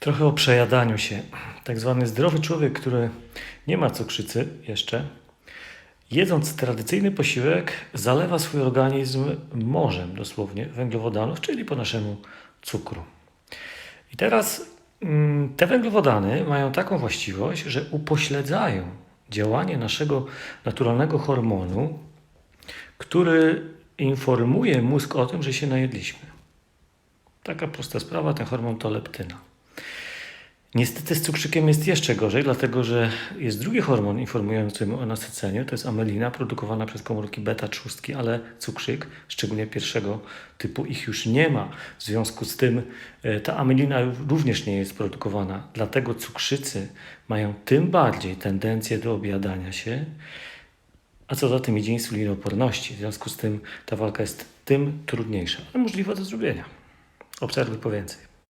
Trochę o przejadaniu się. Tak zwany zdrowy człowiek, który nie ma cukrzycy jeszcze, jedząc tradycyjny posiłek, zalewa swój organizm morzem dosłownie węglowodanów, czyli po naszemu cukru. I teraz mm, te węglowodany mają taką właściwość, że upośledzają działanie naszego naturalnego hormonu, który informuje mózg o tym, że się najedliśmy. Taka prosta sprawa, ten hormon to leptyna. Niestety z cukrzykiem jest jeszcze gorzej, dlatego że jest drugi hormon informujący o nasyceniu, to jest amelina produkowana przez komórki beta trzustki, ale cukrzyk, szczególnie pierwszego typu, ich już nie ma. W związku z tym e, ta amelina również nie jest produkowana. Dlatego cukrzycy mają tym bardziej tendencję do objadania się, a co za tym idzie insulinooporności. W związku z tym ta walka jest tym trudniejsza, ale możliwa do zrobienia. Obserwuj po więcej.